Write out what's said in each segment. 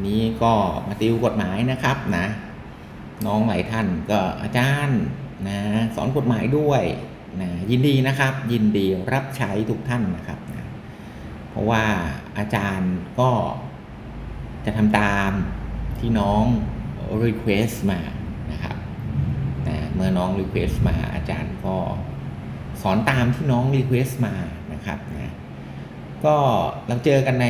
นนี้ก็มาติวกฎหมายนะครับนะน้องหลายท่านก็อาจารย์นะสอนกฎหมายด้วยนะยินดีนะครับ ยินดีรับใช้ทุกท่านนะครับนะเพราะว่าอาจารย์ก็จะทำตามที่น้อง Request มานะครับนะเมื่อน้อง Request มาอาจารย์ก็สอนตามที่น้อง Request มานะครับนะก็เราเจอกันใน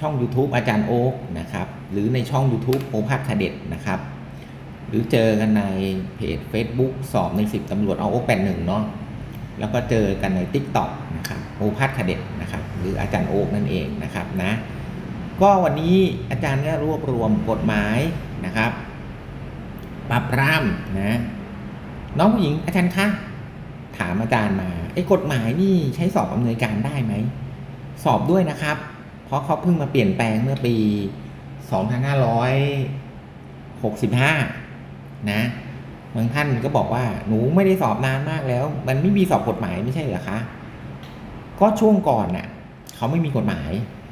ช่อง YouTube อาจารย์โอ๊กนะครับหรือในช่อง YouTube โอภาสคเด็ดนะครับ หรือเจอกันในเพจ Facebook สอบใน 10ตำรวจเอาโอ๊กแปดหนึ่งเนาะแล้วก็เจอกันใน Tik t o อกนะครับโอภาสคเด็ดนะครับหรืออาจารย์โอ๊กนั่นเองนะครับนะก็วันนี้อาจารย์ก็รวบรวมกฎหมายนะครับปรับรามนะน้องผู้หญิงอาจารย์คะถามอาจารย์มาไอ้กฎหมายนี่ใช้สอบอำนวยการได้ไหม สอบด้วยนะครับ ราะเขาเพิ่งมาเปลี่ยนแปลงเมื่อปี 2565 นะบางท่านก็บอกว่าหนูไม่ได้สอบนานมากแล้ว มันไม่มีสอบกฎหมายไม่ใช่เหรอคะ ก็ช่วงก่อนน่ะเขาไม่มีกฎหมาย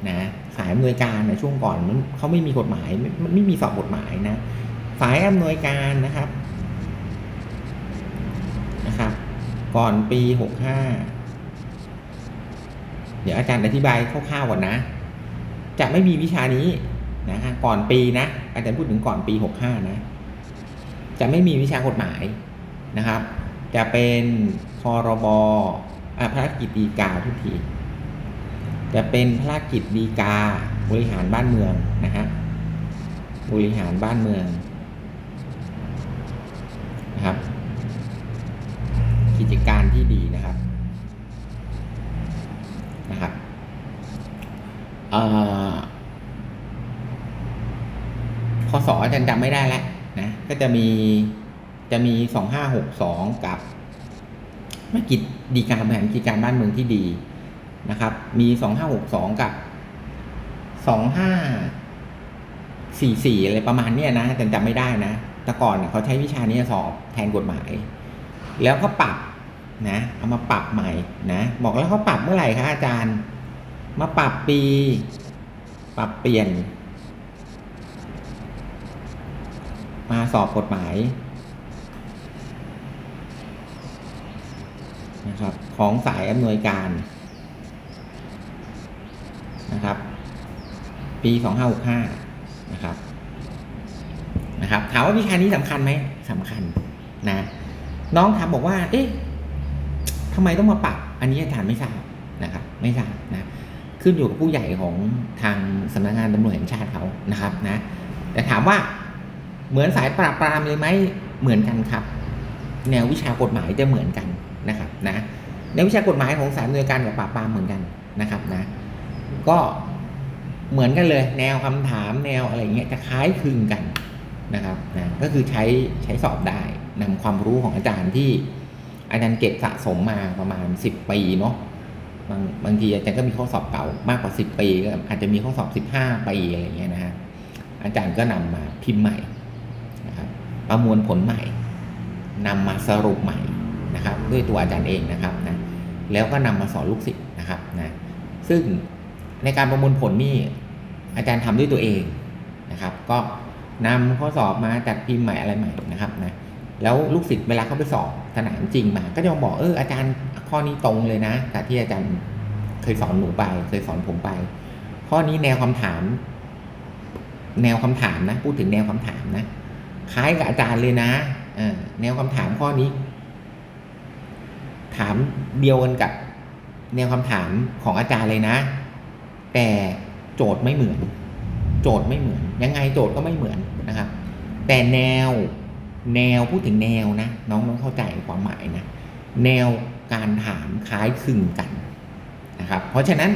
นะสายอำนวยการในช่วงก่อนมันเขาไม่มีกฎหมายมันไม่มีสอบกฎหมายนะสายอำนวยการนะครับนะครับก่อนปีหกห้าเดี๋ยวอาจารย์อธิบายคร่าวๆก่อนนะ จะไม่มีวิชานี้นะฮะก่อนปีนะอาจารย์พูดถึงก่อนปีหกห้านะ จะไม่มีวิชากฎหมายนะครับ จะเป็นพรบอะพระรกิจดีกาทุกทีจะเป็นพระรกิจดีกาบริหารบ้านเมืองนะฮะบริหารบ้านเมืองนะครับ กิจการที่ดีนะครับเอ่อ พศอาจารย์จำไม่ได้แล้วนะก็จะมีจะมีสองห้าหกสองกับมากิจดีการบริหารกิจการบ้านเมืองที่ดีนะครับ มีสองห้าหกสองกับสองห้าสี่สี่อะไรประมาณเนี้ยนะแต่จำไม่ได้นะแต่ก่อนเขาใช้วิชานี้สอบแทนกฎหมาย แล้วก็ปรับนะ เอามาปรับใหม่นะ บอกแล้วเขาปรับเมื่อไหร่คะอาจารย์ มาปรับปี ปรับเปลี่ยน มาสอบกฎหมายนะครับของสายอำนวยการนะครับ ปี 2565 นะครับนะครับถามว่าวิชานี้สำคัญไหมสำคัญนะน้องถามบอกว่า เอ๊ะทำไมต้องมาปรับ อันนี้อาจารย์ไม่ทราบนะครับ ไม่ทราบนะ ขึ้นอยู่กับผู้ใหญ่ของทางสำนักงานตำรวจแห่งชาติเขานะครับนะแต่ถามว่าเหมือนสายปราบปรามเลยไหมเหมือนกันครับ แนววิชากฎหมายจะเหมือนกันนะครับนะแนววิชากฎหมายของสายนวยการกับปราบปรามเหมือนกันนะครับนะก็เหมือนกันเลย แนวคำถามแนวอะไรเงี้ยจะคล้ายคลึงกันนะครับนะก็คือใช้ใช้สอบได้นำความรู้ของอาจารย์ที่อาจารย์เก็บสะสมมาประมาณ 10 ปีเนาะ บางบางทีอาจารย์ก็มีข้อสอบเก่ามากกว่า 10 ปีก็อาจจะมีข้อสอบ 15 ปีอะไรเงี้ยนะฮะอาจารย์ก็นำมาพิมพ์ใหม่นะครับประมวลผลใหม่นำมาสรุปใหม่นะครับ ด้วยตัวอาจารย์เองนะครับนะแล้วก็นำมาสอนลูกศิษย์นะครับนะซึ่งในการประมวลผลนี่อาจารย์ทำด้วยตัวเองนะครับ ก็นำข้อสอบมาจัดพิมพ์ใหม่อะไรใหม่นะครับนะแล้วลูกศิษย์เวลาเขาไปสอบ สนามจริงมาก็จะบอกเอออาจารย์ข้อนี้ตรงเลยนะกับที่อาจารย์เคยสอนหนูไป เคยสอนผมไป ข้อนี้แนวคำถาม แนวคำถามนะ พูดถึงแนวคำถามนะคล้ายกับอาจารย์เลยนะอแนวคำถามข้อนี้ ถามเดียวกันกับ แนวคำถามของอาจารย์เลยนะ แต่โจทย์ไม่เหมือน โจทย์ไม่เหมือน ยังไงโจทย์ก็ไม่เหมือนนะครับ แต่แนว แนวพูดถึงแนวนะ น้องต้องเข้าใจความหมายนะแนวการถามคล้ายคลึงกันนะครับ เพราะฉะนั้น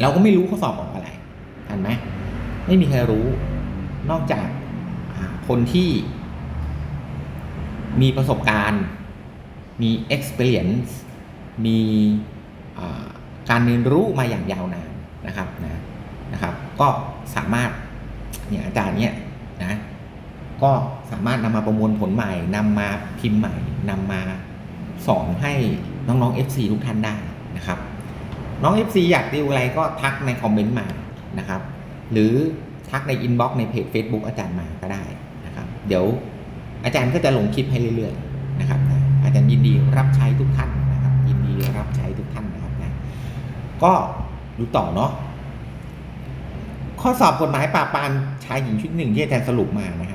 เราก็ไม่รู้ข้อสอบออกอะไรทันไหมไม่มีใครรู้นอกจากคนที่มีประสบการณ์ มี experience มีการเรียนรู้มาอย่างยาวนานนะครับนะนะครับ ก็สามารถเนี่ยอาจารย์เนี่ยนะ ก็สามารถนำมาประมวลผลใหม่นำมาพิมพ์ใหม่นำมาสอนให้น้องๆ FC ทุกท่านได้นะครับ น้อง FC อยากดิวอะไรก็ทักในคอมเมนต์มานะครับ หรือทักในอินบ็อกซ์ในเพจ Facebook อาจารย์มาก็ได้นะครับ เดี๋ยวอาจารย์ก็จะลงคลิปให้เรื่อยๆนะครับนะอาจารย์ยินดีรับใช้ทุกท่านนะครับ ยินดีรับใช้ทุกท่านนะครับนะก็ดูต่อเนาะข้อสอบกฎหมายปราบปรามชายหญิงชุดหนึ่งที่อาจารย์สรุปมานะ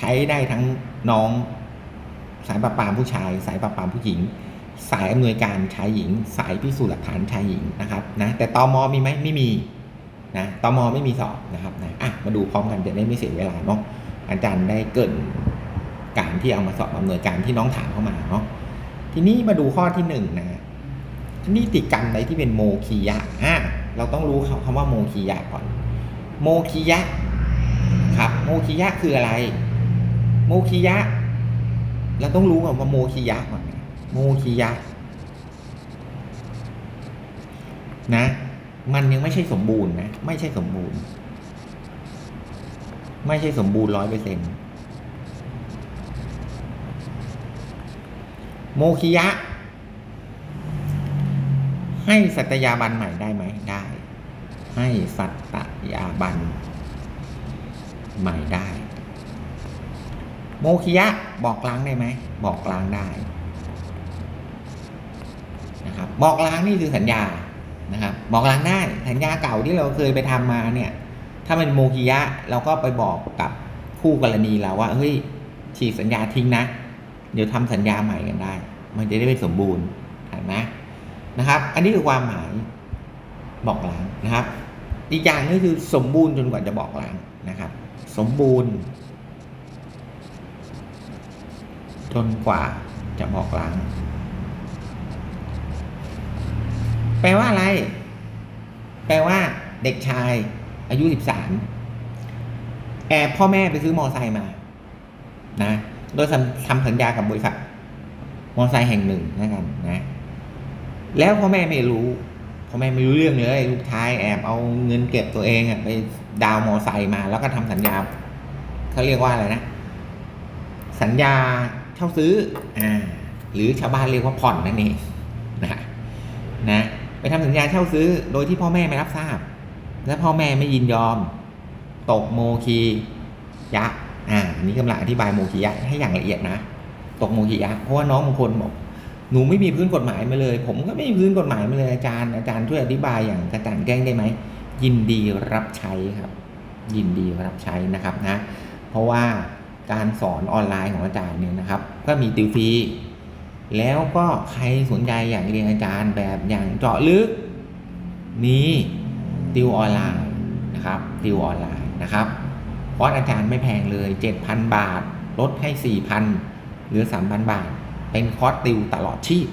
ใช้ได้ทั้งน้องสายปราบปรามผู้ชาย สายปราบปรามผู้หญิง สายอำนวยการชายหญิง สายพิสูจน์หลักฐานชายหญิงนะครับนะแต่ตมมีไหมไม่มีนะตอมไม่มีสอบนะครับนะอะมาดูพร้อมกันจะได้ไม่เสียเวลาเนาะอาจารย์ได้เกินการที่เอามาสอบอำนวยการที่น้องถามเข้ามาเนาะทีนี้มาดูข้อที่หนึ่งนะนิติกรรมใดที่เป็นโมคียะอะเราต้องรู้คำว่าโมคียะก่อน โมคียะครับ โมคียะคืออะไร โมคียะ เราต้องรู้ก่อนว่าโมคียะก่อนโมคียะ นะ มันยังไม่ใช่สมบูรณ์นะ ไม่ใช่สมบูรณ์ ไม่ใช่สมบูรณ์ร้อยเปอร์เซ็นต์โมคิยะ ให้สัตยาบันใหม่ได้ไหมได้ ให้สัตยาบันใหม่ได้ โมคิยะบอกล้างได้ไหม บอกล้างได้นะครับบอกล้างนี่คือสัญญานะครับบอกล้างได้สัญญาเก่าที่เราเคยไปทำมาเนี่ยถ้าเป็นโมคิยะเราก็ไปบอกกับคู่กรณีเราว่าเฮ้ยฉีกสัญญาทิ้งนะ เดี๋ยวทำสัญญาใหม่กันได้ มันจะได้เป็นสมบูรณ์เห็นไหมนะครับ อันนี้คือความหมายบอกล้างนะครับ อีกอย่างนึงคือสมบูรณ์จนกว่าจะบอกล้างนะครับ สมบูรณ์ จนกว่าจะบอกล้าง แปลว่าอะไร แปลว่าเด็กชายอายุ 13 แอบพ่อแม่ไปซื้อมอไซค์มา นะ โดยทำสัญญากับบริษัทมอไซค์แห่งหนึ่งนะกันนะ แล้วพ่อแม่ไม่รู้พ่อแม่ไม่รู้เรื่องเลยลูกชายแอบเอาเงินเก็บตัวเองอะไปดาวมอไซค์มา แล้วก็ทำสัญญาเขาเรียกว่าอะไรนะ สัญญา ช่าซื้ออ่าหรือชาวบ้านเรียกว่าผ่อนนั่นเองนะนะไปทำสัญญาเช่าซื้อโดยที่พ่อแม่ไม่รับทราบ และพ่อแม่ไม่ยินยอม ตกโมคียะอ่านนี้กำลังอธิบายโมคียะให้อย่างละเอียดนะ ตกโมคียะเพราะว่าน้องบางคนบอกหนูไม่มีพื้นกฎหมายมาเลย ผมก็ไม่มีพื้นกฎหมายมาเลยอาจารย์อาจารย์ช่วยอธิบายอย่างกระจ่างแจ้งได้ไหมยินดีรับใช้ครับ ยินดีรับใช้นะครับนะ เพราะว่า การสอนออนไลน์ของอาจารย์เนี่ยนะครับ ก็มีติวฟรีแล้วก็ใครสนใจอยากเรียนอาจารย์แบบอย่างเจาะลึกมีติวออนไลน์นะครับติวออนไลน์นะครับคอร์สอาจารย์ไม่แพงเลย 7,000 บาท ลดให้ 4,000หลือ 3,000 บาท เป็นคอร์สติวตลอดชีพ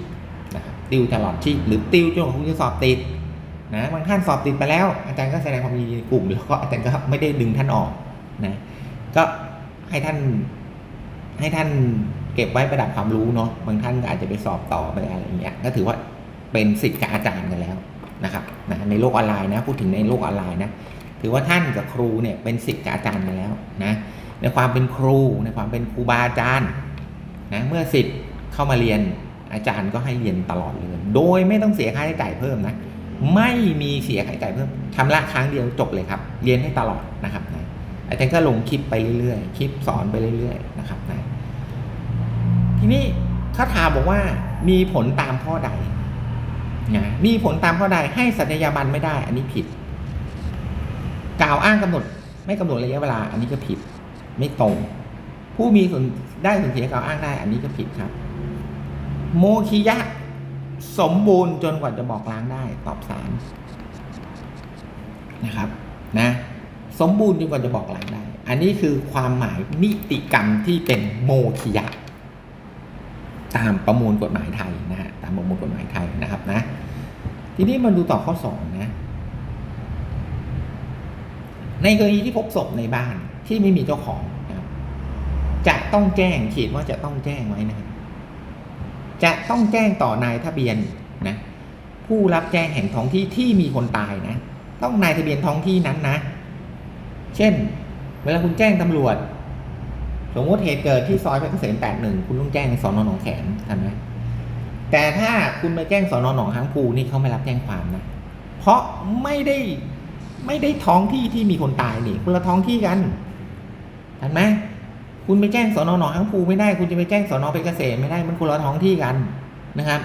นะครับติวตลอดชีพหรือติวจนกว่าคุณจะสอบติดนะบางท่านสอบติดไปแล้ว อาจารย์ก็แสดงความยินดีกลุ่ม แล้วก็อาจารย์ก็ไม่ได้ดึงท่านออกนะก็ ให้ท่าน ให้ท่านเก็บไว้ประดับความรู้เนาะบางท่านก็อาจจะไปสอบต่อไปอะไรอย่างเงี้ยก็ถือว่าเป็นสิทธิ์กับอาจารย์กันแล้วนะครับนะในโลกออนไลน์นะพูดถึงในโลกออนไลน์นะถือว่าท่านกับครูเนี่ยเป็นสิทธิ์กับอาจารย์กันแล้วนะในความเป็นครูในความเป็นครูบาอาจารย์นะเมื่อสิทธิ์เข้ามาเรียนอาจารย์ก็ให้เรียนตลอดเลยโดยไม่ต้องเสียค่าใช้จ่ายเพิ่มนะไม่มีเสียค่าใช้จ่ายเพิ่มทำละครั้งเดียวจบเลยครับ เรียนให้ตลอดนะครับนะ อาจารย์ก็ลงคลิปไปเรื่อยๆ คลิปสอนไปเรื่อยๆ นะครับนะทีนี้เขาถามบอกว่ามีผลตามข้อใดนะมีผลตามข้อใดให้สัญญาบันไม่ได้ อันนี้ผิด กล่าวอ้างกำหนด ไม่กำหนดระยะเวลา อันนี้ก็ผิด ไม่ตรง ผู้มีส่วนได้ส่วนเสียกล่าวอ้างได้ อันนี้ก็ผิดครับ โมคิยะสมบูรณ์จนกว่าจะบอกล้างได้ ตอบสามนะครับ นะ สมบูรณ์จนกว่าจะบอกล้างได้ อันนี้คือความหมายนิติกรรมที่เป็นโมคิยะ ตามประมวลกฎหมายไทยนะฮะตามประมวลกฎหมายไทยนะครับนะ ทีนี้มาดูต่อข้อสองนะ ในกรณีที่พบศพในบ้านที่ไม่มีเจ้าของนะครับจะต้องแจ้งเขีดว่าจะต้องแจ้งไว้นะครับจะต้องแจ้งต่อนายทะเบียนนะผู้รับแจ้งแห่งท้องที่ที่มีคนตายนะ ต้องนายทะเบียนท้องที่นั้นนะ เช่น เวลาคุณแจ้งตำรวจ สมมติเหตุเกิดที่ซอยเพชรเกษมแปดหนึ่งคุณต้องแจ้งสอนอหนองแขมทันไหมแต่ถ้าคุณไปแจ้งสอนอหนองค้างภูนี่เขาไม่รับแจ้งความนะ เพราะไม่ได้ไม่ได้ท้องที่ที่มีคนตายนี่คนละท้องที่กันเห็นไหมคุณไปแจ้งสอนอหนองข้างภูไม่ได้ คุณจะไปแจ้งสอนอเพชรเกษมไม่ได้มันคนละท้องที่กันนะครับ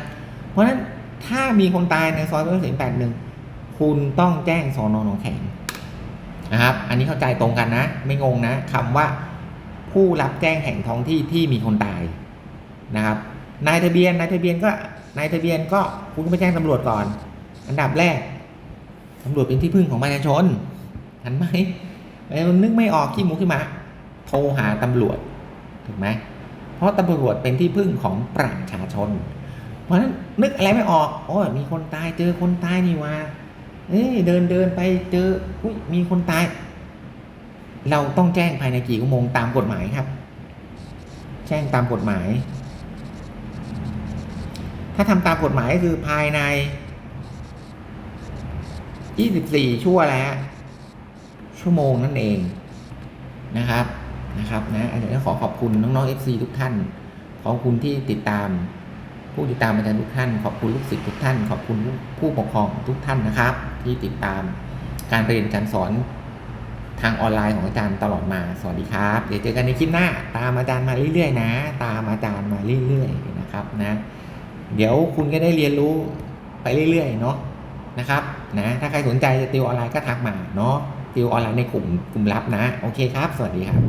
เพราะฉะนั้นถ้ามีคนตายในซอยเพชรเกษมแปดหนึ่งคุณต้องแจ้งสอนอหนองแขม นะครับ อันนี้เข้าใจตรงกันนะ ไม่งงนะคำว่าผู้รับแจ้งแห่งท้องที่ที่มีคนตายนะครับ นายทะเบียนนายทะเบียนก็นายทะเบียนก็คุณก็ไปแจ้งตำรวจก่อน อันดับแรกตำรวจเป็นที่พึ่งของประชาชนเห็นไหมไอ้นึกไม่ออกขี้หมูขี้มาโทรหาตำรวจถูกไหมเพราะตำรวจเป็นที่พึ่งของประชาชน เพราะฉะนั้นนึกอะไรไม่ออกโอ้ยมีคนตายเจอคนตายนี่ว่า เอ้เดินเดินไปเจออุ้ยมีคนตาย เราต้องแจ้งภายในกี่ชั่วโมงตามกฎหมายครับ แจ้งตามกฎหมาย ถ้าทำตามกฎหมายก็คือภายใน 24 ชั่วแล้ว ชั่วโมงนั่นเองนะครับนะครับนะอันนี้ขอขอบคุณน้องๆ FC ทุกท่าน ขอบคุณที่ติดตาม ผู้ติดตามอาจารย์ทุกท่าน ขอบคุณลูกศิษย์ทุกท่าน ขอบคุณผู้ปกครองทุกท่านนะครับ ที่ติดตามการเรียนการสอนทางออนไลน์ของอาจารย์ตลอดมา สวัสดีครับ เดี๋ยวเจอกันในคลิปหน้า ตามอาจารย์มาเรื่อยๆนะ ตามอาจารย์มาเรื่อยๆนะครับนะ เดี๋ยวคุณก็ได้เรียนรู้ไปเรื่อยๆเนาะนะครับนะ ถ้าใครสนใจจะติวออนไลน์ก็ทักมาเนาะติวออนไลน์ในกลุ่มกลุ่มลับนะ โอเคครับ สวัสดีครับ